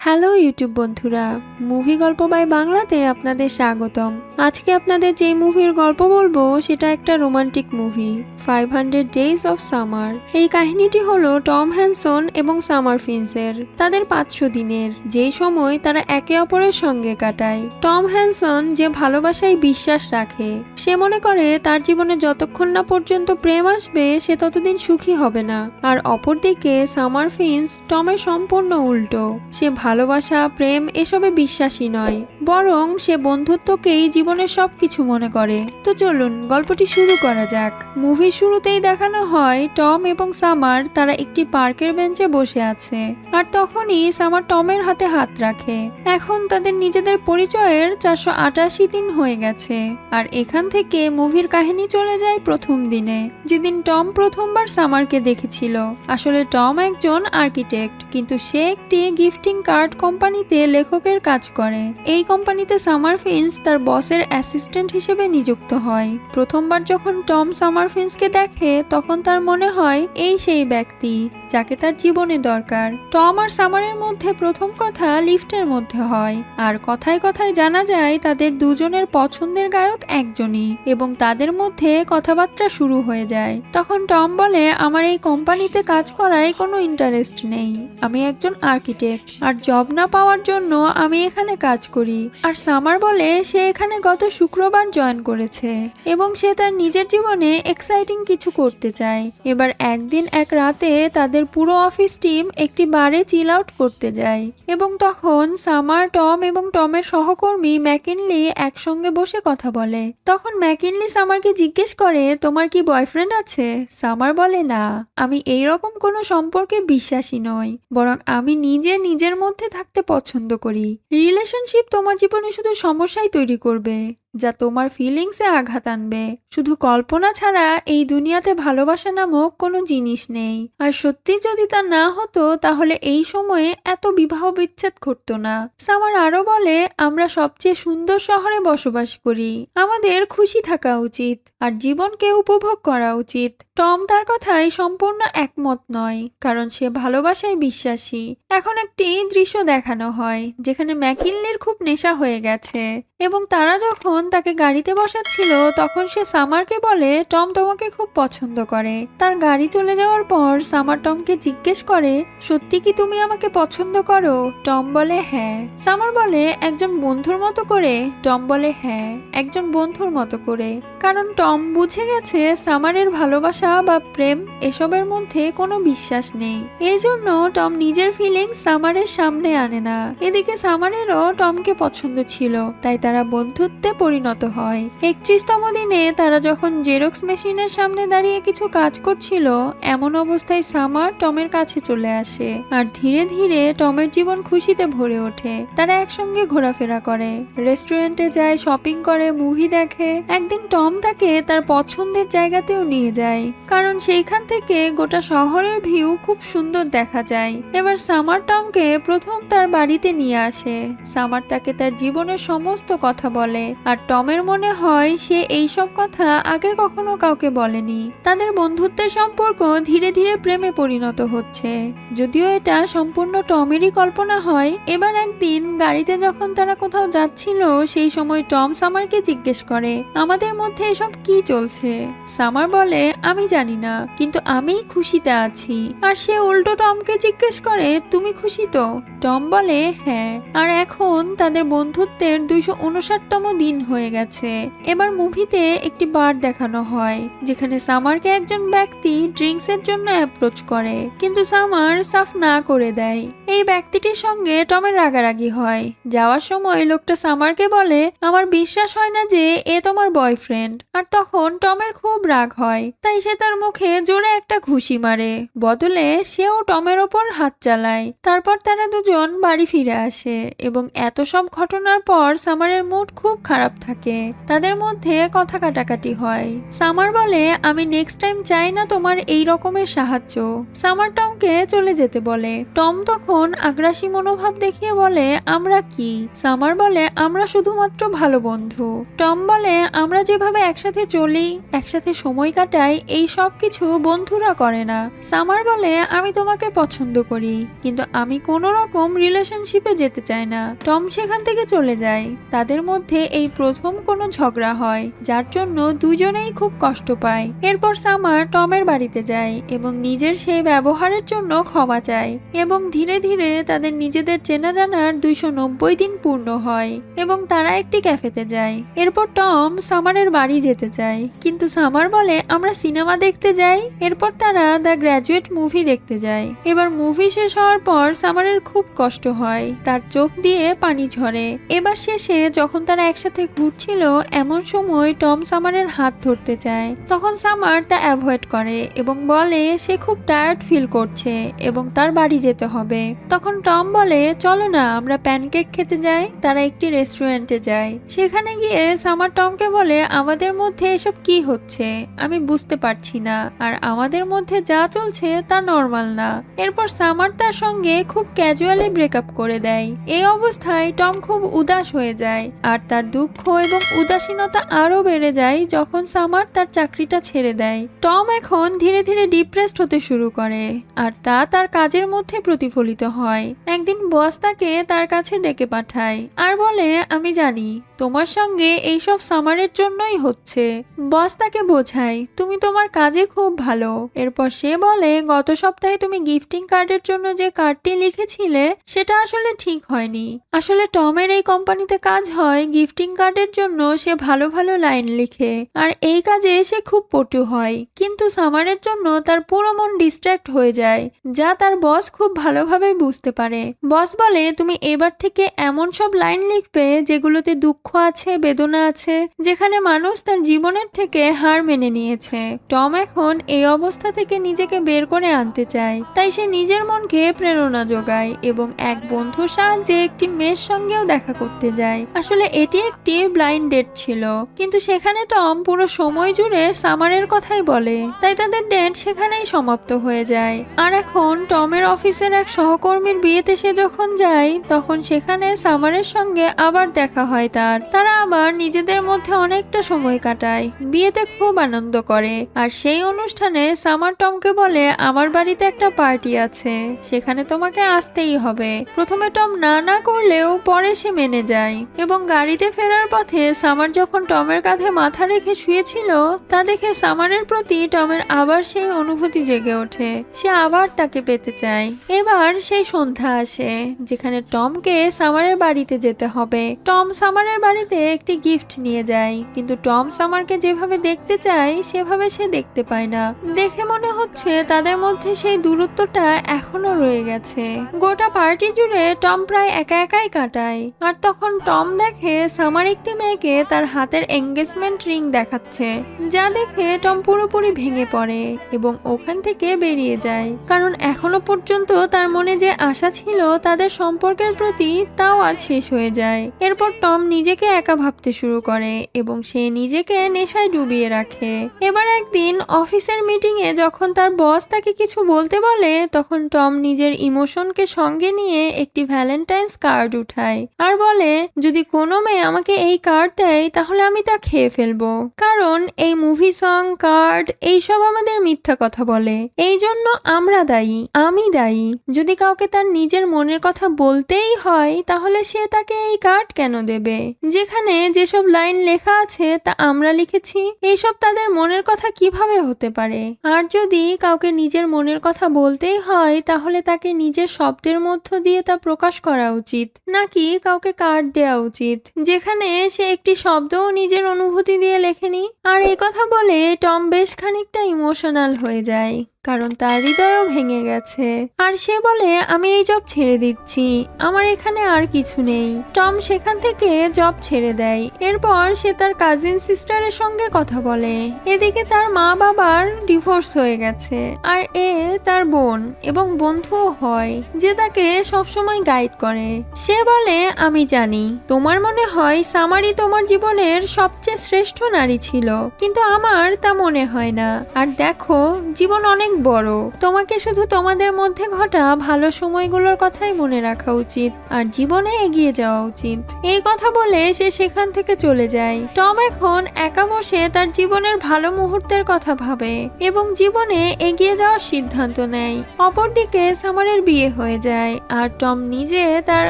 Hello YouTube বন্ধুরা, movie গল্প by বাংলাতে আপনাদের স্বাগতম। আজকে আপনাদের যে মুভির গল্প বলব, সেটা একটা romantic movie, five hundred days of summer. এই কাহিনীটি হলো টম হ্যানসন এবং সামার ফিন্সের, তাদের পাঁচশো দিনের। যে সময় তারা একে অপরের সঙ্গে কাটায়। টম হ্যানসন যে ভালোবাসায় বিশ্বাস রাখে, সে মনে করে তার জীবনে যতক্ষণ না পর্যন্ত প্রেম আসবে, সে ততদিন সুখী হবে না। আর অপরদিকে সামার ফিন্স টমের সম্পূর্ণ উল্টো। সে ভালোবাসা প্রেম এসবে বিশ্বাসী নয়। বরং সে বন্ধুত্বকেই জীবনের সব কিছু মনে করে। তো চলুন, গল্পটি শুরু করা যাক। মুভির শুরুতেই দেখানো হয়, টম এবং সামার তারা একটি পার্কের বেঞ্চে বসে আছে। আর তখনই সামার টমের হাতে হাত রাখে। এখন তাদের নিজেদের পরিচয়ের চারশো আটাশি দিন হয়ে গেছে। আর এখান থেকে মুভির কাহিনী চলে যায় প্রথম দিনে, যেদিন টম প্রথমবার সামারকে দেখেছিল। আসলে টম একজন আর্কিটেক্ট, কিন্তু সে একটি গিফটিং কার্ড কোম্পানিতে লেখকের কাজ করে। এই কোম্পানিতে সামার ফিন্স তার বসের অ্যাসিস্ট্যান্ট হিসেবে নিযুক্ত হয়। প্রথমবার যখন টম সামার ফিন্সকে দেখে, তখন তার মনে হয়, এই সেই ব্যক্তি, যাকে তার জীবনে দরকার। টম আর সামারের মধ্যে প্রথম কথা লিফটের মধ্যে হয়। আর কথায় কথায় জানা যায়, তাদের দুজনের পছন্দের গায়ক একজনই এবং তাদের মধ্যে কথাবার্তা শুরু হয়ে যায়। তখন টম বলে, আমার এই কোম্পানিতে কাজ করায় কোনো ইন্টারেস্ট নেই। আমি একজন আর্কিটেক্ট আর জব না পাওয়ার জন্য আমি এখানে কাজ করি। আর সামার বলে সে এখানে গত শুক্রবার জয়েন করেছে এবং সে তার নিজের জীবনে এক্সাইটিং কিছু করতে চায়। এবার একদিন এক রাতে তাদের পুরো অফিস টিম একটি বারে চিল আউট করতে যায় এবং তখন সামার, টম এবং টমের সহকর্মী ম্যাকিনলি একসঙ্গে বসে কথা বলে। তখন ম্যাকিনলি সামারকে জিজ্ঞেস করে, তোমার কি বয়ফ্রেন্ড আছে? সামার বলে, না, আমি এই রকম কোনো সম্পর্কে বিশ্বাসী নই, বরং আমি নিজে নিজের মধ্যে থাকতে পছন্দ করি। রিলেশনশিপ তোমার জীবনে শুধু সমস্যাই তৈরি করবে। যা তোমার ফিলিংসে আঘাত আনবে। শুধু কল্পনা ছাড়া এই দুনিয়াতে ভালোবাসা নামক কোনো জিনিস নেই। আর সত্যি যদি তা না হতো, তাহলে এই সময়ে এত বিবাহ বিচ্ছেদ ঘটতো না। সামার আরও বলে, আমরা সবচেয়ে সুন্দর শহরে বসবাস করি। আমাদের খুশি থাকা উচিত, আর জীবনকে উপভোগ করা উচিত। টম তার কথায় সম্পূর্ণ একমত নয়, কারণ সে ভালোবাসায় বিশ্বাসী। এখন একটি দৃশ্য দেখানো হয়, যেখানে ম্যাকিনলির খুব নেশা হয়ে গেছে। এবং তারা যখন তাকে গাড়িতে বসাচ্ছিল, তখন সে সামারকে বলে, টম তোমাকে খুব পছন্দ করে। তার গাড়ি চলে যাওয়ার পর সামার টমকে জিজ্ঞেস করে, সত্যি কি তুমি আমাকে পছন্দ করো? টম বলে হ্যাঁ। সামার বলে, একজন বন্ধুর মতো করে। টম বলে হ্যাঁ একজন বন্ধুর মতো করে। কারণ টম বুঝে গেছে সামারের ভালোবাসা বা প্রেম এসবের মধ্যে কোনো বিশ্বাস নেই। এই জন্য টম নিজের ফিলিংস সামারের সামনে আনে না। এদিকে সামারেরও টমকে পছন্দ ছিল, তাই তারা বন্ধুত্বে পরিণত হয়। একত্রিশতম দিনে তারা যখন জেরক্স মেশিনের সামনে দাঁড়িয়ে কিছু কাজ করছিল, এমন অবস্থায় সামার টমের কাছে চলে আসে আর ধীরে ধীরে টমের জীবন খুশিতে ভরে ওঠে। তারা একসঙ্গে ঘোরাফেরা করে। রেস্টুরেন্টে যায়, শপিং করে, মুভি দেখে। একদিন টম তাকে তার পছন্দের জায়গাতেও নিয়ে যায়, কারণ সেইখান থেকে গোটা শহরের ভিউ খুব সুন্দর দেখা যায়। এবার সামার টমকে প্রথম তার বাড়িতে নিয়ে আসে। সামার তাকে তার জীবনের সমস্ত কথা বলে। আর টমের মনে হয় সে এই সব কথা আগে কখনো কাউকে বলেনি। তাদের বন্ধুত্বের সম্পর্ক ধীরে ধীরে প্রেমে পরিণত হচ্ছে। যদিও এটা সম্পূর্ণ টমেরই কল্পনা হয়, এবার একদিন গাড়িতে যখন তারা কোথাও যাচ্ছিল, সেই সময় টম সামারকে জিজ্ঞেস করে, আমাদের মধ্যে এসব কি চলছে? সামার বলে, আমি জানি না, কিন্তু আমি খুশিতে আছি। আর সে উল্টো টমকে জিজ্ঞেস করে, তুমি খুশি তো? টম বলে হ্যাঁ। আর এখন তাদের বন্ধুত্বের দুইশো উনষাটতম দিন হয়ে গেছে। এবার মুভিতে একটি বার দেখানো হয়, যেখানে সামারকে একজন ব্যক্তি ড্রিঙ্কসের জন্য অ্যাপ্রোচ করে, কিন্তু সামার সাফ না করে দেয়। এই ব্যক্তিটির সঙ্গে টমের রাগারাগি হয়। যাওয়ার সময় লোকটা সামারকে বলে, আমার বিশ্বাস হয় না যে এ তোমার বয়ফ্রেন্ড আর তখন টমের খুব রাগ হয়, তাই সে তার মুখে জোরে একটা ঘুষি মারে। বদলে সেও টমের ওপর হাত চালায়। তারপর তারা দুজন বাড়ি ফিরে আসে এবং এত সব ঘটনার পর সামারের সামারের মুড খুব খারাপ থাকে। তাদের মধ্যে কথা কাটাকাটি হয়। সামার বলে, আমি নেক্সট টাইম চাই না তোমার এই রকমের সাহায্য। সামার টমকে চলে যেতে বলে। টম তখন আগ্রাসী মনোভাব দেখিয়ে বলে, আমরা কি? সামার বলে, আমরা শুধুমাত্র ভালো বন্ধু। টম বলে, আমরা যেভাবে একসাথে চলি, একসাথে সময় কাটাই, এই সব কিছু বন্ধুরা করে না। সামার বলে, আমি তোমাকে পছন্দ করি, কিন্তু আমি কোনো রকম রিলেশনশিপে যেতে চাই না। টম সেখান থেকে চলে যায়। তাদের মধ্যে এই প্রথম কোনো ঝগড়া হয়, যার জন্য দুজনেই খুব কষ্ট পায়। এরপর সামার টমের বাড়িতে যায় এবং নিজের সেই ব্যবহারের জন্য ক্ষমা চায় এবং ধীরে ধীরে তাদের নিজেদের চেনা জানার দুইশো নব্বই দিন পূর্ণ হয় এবং তারা একটি ক্যাফেতে যায়। এরপর টম সামারের বাড়ি যেতে চায় কিন্তু সামার বলে, আমরা সিনেমা দেখতে যাই। এরপর তারা দ্য গ্র্যাজুয়েট মুভি দেখতে যায়। এবার মুভি শেষ হওয়ার পর সামারের খুব কষ্ট হয়, তার চোখ দিয়ে পানি ঝরে। এবার শেষে যখন তারা একসাথে ঘুরছিল, এমন সময় টম সামারের হাত ধরতে চায় তখন সামার তা অ্যাভয়েড করে এবং বলে, সে খুব টায়ার্ড ফিল করছে এবং তার বাড়ি যেতে হবে। তখন টম বলে, চলো না, আমরা প্যানকেক খেতে যাই, তারা একটি রেস্টুরেন্টে যায়। সেখানে গিয়ে সামার টমকে বলে, আমাদের মধ্যে এসব কি হচ্ছে? আমি বুঝতে পারছি না। আর আমাদের মধ্যে যা চলছে তা নর্মাল না। এরপর সামার তার সঙ্গে খুব ক্যাজুয়ালি ব্রেকআপ করে দেয়। এই অবস্থায় টম খুব উদাস হয়ে যায়। আর তার দুঃখ এবং উদাসীনতা আরও বেড়ে যায় যখন সামার তার চাকরিটা ছেড়ে দেয়। টম এখন ধীরে ধীরে ডিপ্রেসড হতে শুরু করে আর তা তার কাজের মধ্যে প্রতিফলিত হয়। একদিন বস তাকে তার কাছে ডেকে পাঠায় আর বলে, আমি জানি তোমার সঙ্গে এইসব সামারের জন্যই হচ্ছে। বস তাকে বোঝায়, তুমি তোমার কাজে খুব ভালো। এরপর সে বলে, গত সপ্তাহে তুমি গিফটিং কার্ডের জন্য যে কার্ডটি লিখেছিলে, সেটা আসলে ঠিক হয়নি। আসলে টমের এই কোম্পানিতে কাজ হয় গিফটিং কার্ডের জন্য সে ভালো ভালো লাইন লিখে। আর এই কাজে সে খুব পটু হয়। কিন্তু সামারের জন্য তার পুরো মন ডিস্ট্র্যাক্ট হয়ে যায়, যা তার বস খুব ভালোভাবে বুঝতে পারে। বস বলে, তুমি এবার থেকে এমন সব লাইন লিখবে যেগুলোতে দুঃখ আছে, বেদনা আছে, যেখানে মানুষ তার জীবনের থেকে হার মেনে নিয়েছে। টম এখন এই অবস্থা থেকে নিজেকে বের করে আনতে চায়। তাই সে নিজের মনকে প্রেরণা যোগায় এবং এক বন্ধুর সাহায্যে একটি মেয়ের সঙ্গেও দেখা করতে যায়। আসলে এটি একটি ব্লাইন্ড ডেট ছিল। কিন্তু সেখানে টম পুরো সময় জুড়ে সামারের কথাই বলে। তাই তাদের ডেট সেখানেই সমাপ্ত হয়ে যায়। আর এখন টমের অফিসের এক সহকর্মীর বিয়েতে সে যখন যায়, তখন সেখানে সামারের সঙ্গে আবার দেখা হয় তার। তারা আবার নিজেদের মধ্যে অনেকটা সময় কাটায়। বিয়েতে খুব আনন্দ করে। আর সেই অনুষ্ঠানে সামার টমকে বলে, আমার বাড়িতে একটা পার্টি আছে। সেখানে তোমাকে আসতেই হবে। প্রথমে টম না না করলেও পরে সে মেনে যায়। এবং গাড়িতে ফেরার পথে সামার যখন টমের কাঁধে মাথা রেখে শুয়েছিল, তা দেখে সামারের প্রতি টমের আবার সেই অনুভূতি জেগে ওঠে। সে আবার তাকে পেতে চায়। এবার সেই সন্ধ্যা আসে, যেখানে টমকে সামারের বাড়িতে যেতে হবে। টম সামারের বাড়িতে একটি গিফট নিয়ে যায়, কিন্তু টম সামারকে যেভাবে দেখতে চায়, সেভাবে সে দেখতে পায় না। দেখে মনে হচ্ছে তাদের মধ্যে সেই দূরত্বটা এখনও রয়ে গেছে। গোটা পার্টি জুড়ে টম প্রায় একা একাই কাটায়, আর তখন টম দেখে সামার একটি মেয়েকে তার হাতের এঙ্গেজমেন্ট রিং দেখাচ্ছে, যা দেখে টম পুরোপুরি ভেঙে পড়ে এবং ওখান থেকে বেরিয়ে যায়। কারণ এখনও পর্যন্ত তার মনে যে আশা ছিল তাদের সম্পর্কের প্রতি তাও আজ শেষ হয়ে যায়। এরপর টম নিজেকে একা ভাবতে শুরু করে এবং সে নিজেকে নেশায় ডুবিয়ে রাখে। এবার একদিন অফিসের মিটিং এ যখন তার বস তাকে কিছু বলতে বলে, তখন টম নিজের ইমোশনকে সঙ্গে নিয়ে একটি ভ্যালেন্টাইন্স কার্ড উঠায় আর বলে, যদি কোনো মেয়ে আমাকে এই কার্ড দেয়, তাহলে আমি তা খেয়ে ফেলব। কারণ এই মুভি সং কার্ড এইসব আমাদের মিথ্যা কথা বলে। এই জন্য আমরা দায়ী, আমি দায়ী। যদি কাউকে তার নিজের মনের কথা বলতেই হয়, তাহলে সে তাকে এই কার্ড কেন দেবে? যেখানে যেসব লাইন লেখা আছে, তা আমরা লিখেছি। এইসব তাদের মনের কথা কীভাবে হতে পারে? আর যদি কাউকে নিজের মনের কথা বলতেই হয়, তাহলে তাকে নিজের শব্দের মধ্য দিয়ে তা প্রকাশ করা উচিত। নাকি কাউকে কার্ড দেওয়া উচিত? যেখানে সে একটি শব্দও নিজের অনুভূতি দিয়ে লেখেনি। আর কথা বলে টম বেশ খানিকটা ইমোশনাল হয়ে যায়। কারণ তার হৃদয়ও ভেঙে গেছে। আর সে বলে, আমি এই জব ছেড়ে দিচ্ছি। আমার এখানে আর কিছু নেই। টম সেখান থেকে জব ছেড়ে দেয়। এরপর সে তার কাজিন সিস্টারের সঙ্গে কথা বলে। এদিকে তার মা বাবার ডিভোর্স হয়ে গেছে। আর এ তার বোন এবং বন্ধুও হয়, যে তাকে সবসময় গাইড করে। সে বলে, আমি জানি, তোমার মনে হয় সামারি তোমার জীবনের সবচেয়ে শ্রেষ্ঠ নারী ছিল, কিন্তু আমার তা মনে হয় না। আর দেখো, জীবন অনেক বড়। তোমাকে শুধু তোমাদের মধ্যে ঘটা ভালো সময়গুলোর কথাই মনে রাখা উচিত, আর জীবনে এগিয়ে যাওয়া উচিত। এই কথা বলে সে সেখান থেকে চলে যায়। টম এখন একা বসে তার জীবনের ভালো মুহূর্তের কথা ভাবে এবং জীবনে এগিয়ে যাওয়ার সিদ্ধান্ত নেয়। অপরদিকে সামারের বিয়ে হয়ে যায়, আর টম নিজে তার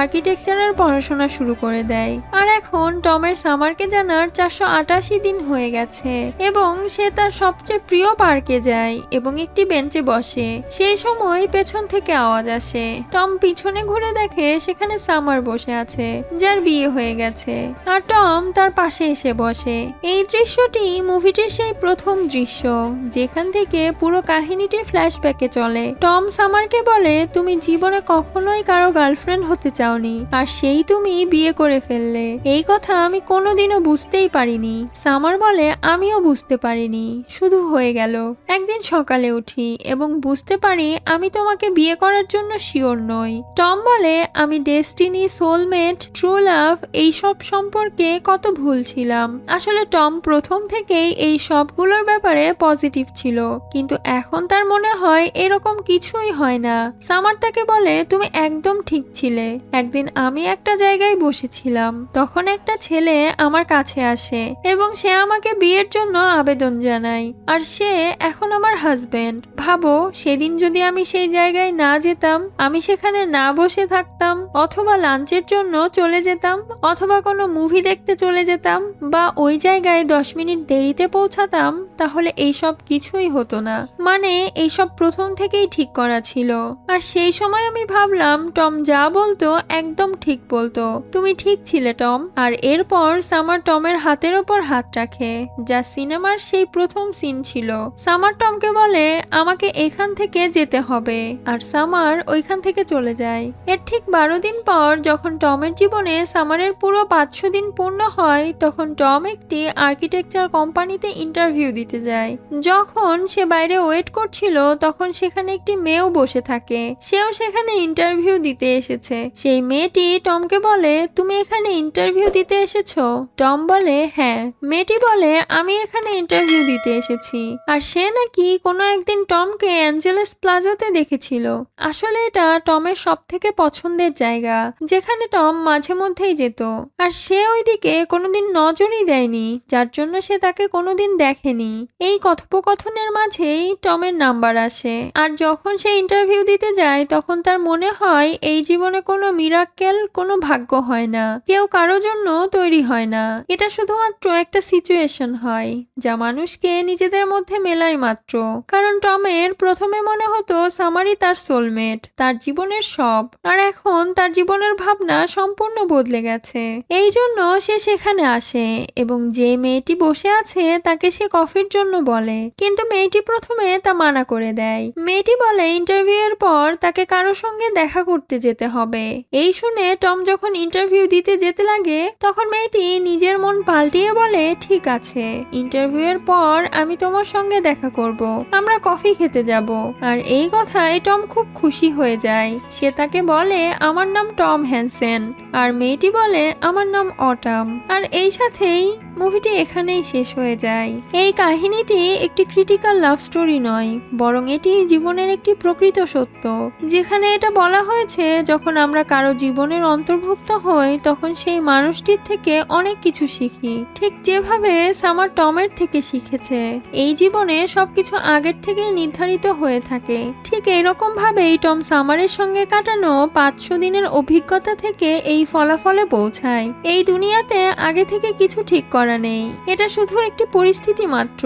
আর্কিটেকচারের পড়াশোনা শুরু করে দেয়। আর এখন টমের সামারকে জানার চারশো আটাশি দিন হয়ে গেছে এবং সে তার সবচেয়ে প্রিয় পার্কে যায় এবং একটি বেঞ্চে বসে। সেই সময় পেছন থেকে আওয়াজ আসে। টম পিছনে ঘুরে দেখে সেখানে সামার বসে আছে, যার বিয়ে হয়ে গেছে। আর টম তার পাশে এসে বসে। এই দৃশ্যটি মুভিটির সেই প্রথম দৃশ্য, যেখান থেকে পুরো কাহিনীটি ফ্ল্যাশব্যাকে চলে। টম সামারকে বলে, তুমি জীবনে কখনোই কারও গার্লফ্রেন্ড হতে চাওনি, আর সেই তুমি বিয়ে করে ফেললে। এই কথা আমি কোনোদিনও বুঝতেই পারিনি। সামার বলে, আমিও বুঝতে পারিনি। শুধু হয়ে গেল। একদিন সকালে উঠি এবং বুঝতে পারি আমি তোমাকে বিয়ে করার জন্য শিওর নই। টম বলে, আমি ডেস্টিনি, সোলমেট, ট্রু লাভ, এই সব সম্পর্কে কত ভুল ছিলাম। আসলে টম প্রথম থেকেই এই সবগুলোর ব্যাপারে পজিটিভ ছিল, কিন্তু এখন তার মনে হয় এরকম কিছুই হয় না। সামার তাকে বলে, তুমি একদম ঠিক ছিলে। একদিন আমি একটা জায়গায় বসেছিলাম। তখন একটা ছেলে আমার কাছে আসে এবং সে আমাকে বিয়ের জন্য আবেদন জানায়। আর সে এখন আমার হাজবেন্ড ভাবো, সেদিন যদি আমি সেই জায়গায় না যেতাম, আমি সেখানে না বসে থাকতাম, অথবা লাঞ্চের জন্য চলে যেতাম, অথবা কোনো মুভি দেখতে চলে যেতাম, বা ওই জায়গায় দশ মিনিট দেরিতে পৌঁছাতাম, তাহলে এইসব কিছুই হতো না। মানে এইসব প্রথম থেকেই ঠিক করা ছিল। আর সেই সময় আমি ভাবলাম, টম যা বলতো একদম ঠিক বলতো। তুমি ঠিক ছিলে, টম। আর এরপর সামার টমের হাতের ওপর হাত রাখে, যা সিনেমার সেই প্রথম সিন ছিল। সামার টমকে বলে, আমাকে এখান থেকে যেতে হবে। আর সামার ওইখান থেকে চলে যায়। এর ঠিক বারো দিন পর যখন টমের জীবনে সামারের পুরো পাঁচশো দিন পূর্ণ হয়, তখন টম একটি আর্কিটেকচার কোম্পানিতে ইন্টারভিউ দিতে যায়। যখন সে বাইরে ওয়েট করছিল, তখন সেখানে একটি মেয়েও বসে থাকে। সেও সেখানে ইন্টারভিউ দিতে এসেছে। সেই মেয়েটি টমকে বলে, তুমি এখানে ইন্টারভিউ দিতে এসেছ? টম বলে হ্যাঁ। মেয়েটি বলে, আমি এখানে ইন্টারভিউ দিতে এসেছি। আর সে নাকি কোনো একদিন টমকে অ্যাঞ্জেলেস প্লাজাতে দেখেছিল। আসলে এটা টমের সব থেকে পছন্দের জায়গা, যেখানে টম মাঝে মধ্যেই যেত। আর সে ওইদিকে কোনোদিন নজরই দেয়নি, যার জন্য সে তাকে কোনোদিন দেখেনি। এই কথোপকথনের মাঝেই টমের নাম্বার আসে। আর যখন সে ইন্টারভিউ দিতে যায়, তখন তার মনে হয়, এই জীবনে কোনো মিরাক্কেল, কোনো ভাগ্য হয় না। কেউ কারও জন্য তৈরি হয় না। এটা শুধুমাত্র একটা সিচুয়েশন হয়, যা মানুষকে নিজেদের মধ্যে মেলায় মাত্র। কারণ টমের প্রথমে মনে হতো সামারি তার সোলমেট তার জীবনের সব। আর এখন তার জীবনের ভাবনা সম্পূর্ণ বদলে গেছে। এই জন্য সে সেখানে আসে এবং যে মেয়েটি বসে আছে তাকে সে কফির জন্য বলে। কিন্তু মেয়েটি প্রথমে তা মানা করে দেয়। মেয়েটি বলে ইন্টারভিউ এর পর তাকে কারও সঙ্গে দেখা করতে যেতে হবে। এই শুনে টম যখন ইন্টারভিউ দিতে যেতে লাগে, তখন মেয়েটি নিজের মন পাল্টিয়ে বলে, ঠিক আছে ইন্টারভিউ এর পর আমি তোমার সঙ্গে দেখা করব, আমরা কফি খেতে যাব। আর এই কথায় টম খুব খুশি হয়ে যায়। সে তাকে বলে, আমার নাম টম হ্যানসেন। আর মেয়েটি বলে, আমার নাম অটাম। আর এই সাথেই মুভিটি এখানেই শেষ হয়ে যায়। এই কাহিনীটি একটি ক্রিটিক্যাল লাভ স্টোরি নয়, বরং এটি জীবনের একটি প্রকৃত সত্য, যেখানে এটা বলা হয়েছে, যখন আমরা কারও জীবনের অন্তর্ভুক্ত হই, তখন সেই মানুষটির থেকে অনেক কিছু শিখি। ঠিক যেভাবে সামার টমের থেকে শিখেছে। এই জীবনে সবকিছু আগের থেকেই নির্ধারিত হয়ে থাকে। ঠিক এরকম ভাবেই টম সামারের সঙ্গে কাটানো পাঁচশো দিনের অভিজ্ঞতা থেকে এই ফলাফলে পৌঁছায়। এই দুনিয়াতে আগে থেকে কিছু ঠিক করা নেই। এটা শুধু একটি পরিস্থিতি মাত্র,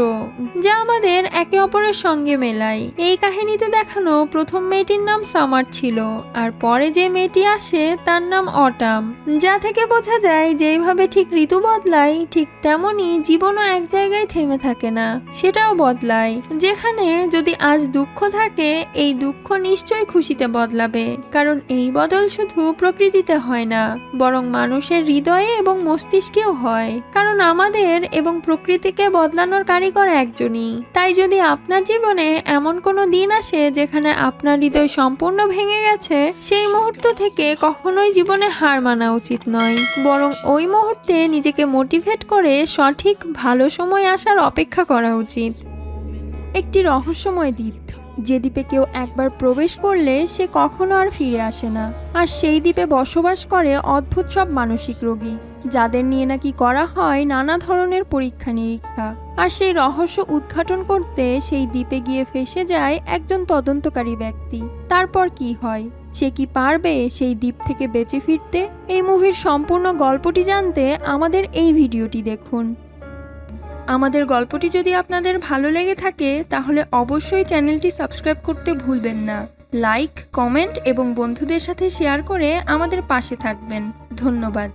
যা আমাদের একে অপরের সঙ্গে মেলায়। এই কাহিনীতে দেখানো প্রথম মেয়েটির নাম সামার ছিল, আর পরে যে মেয়েটি আসে তার নাম অটাম, যা থেকে বোঝা যায় যেইভাবে ঠিক ঋতু বদলায়, ঠিক তেমনই জীবনও এক জায়গায় থেমে থাকে না, সেটাও বদলায়। যেখানে যদি আজ দুঃখ থাকে, এই দুঃখ নিশ্চয়ই খুশিতে বদলাবে। কারণ এই বদল শুধু প্রকৃতিতে হয় না, বরং মানুষের হৃদয়ে এবং মস্তিষ্কেও হয়। কারণ আমাদের এবং প্রকৃতিকে বদলানোর কারিগর একজনই। তাই যদি আপনার জীবনে এমন কোনো দিন আসে যেখানে আপনার হৃদয় সম্পূর্ণ ভেঙে গেছে, সেই মুহূর্ত থেকে কখনোই জীবনে হার মানা উচিত নয়। বরং ওই মুহূর্তে নিজেকে মোটিভেট করে সঠিক ভালো সময় আসার অপেক্ষা করা উচিত। একটি রহস্যময় দ্বীপ, যে দ্বীপে কেউ একবার প্রবেশ করলে সে কখনো আর ফিরে আসে না। আর সেই দ্বীপে বসবাস করে অদ্ভুত সব মানসিক রোগী, যাদের নিয়ে নাকি করা হয় নানা ধরনের পরীক্ষা নিরীক্ষা। আর সেই রহস্য উদ্ঘাটন করতে সেই দ্বীপে গিয়ে ফেসে যায় একজন তদন্তকারী ব্যক্তি। তারপর কি হয়? সে কি পারবে সেই দ্বীপ থেকে বেঁচে ফিরতে? এই মুভির সম্পূর্ণ গল্পটি জানতে আমাদের এই ভিডিওটি দেখুন। আমাদের গল্পটি যদি আপনাদের ভালো লেগে থাকে, তাহলে অবশ্যই চ্যানেলটি সাবস্ক্রাইব করতে ভুলবেন না। লাইক, কমেন্ট এবং বন্ধুদের সাথে শেয়ার করে আমাদের পাশে থাকবেন। ধন্যবাদ।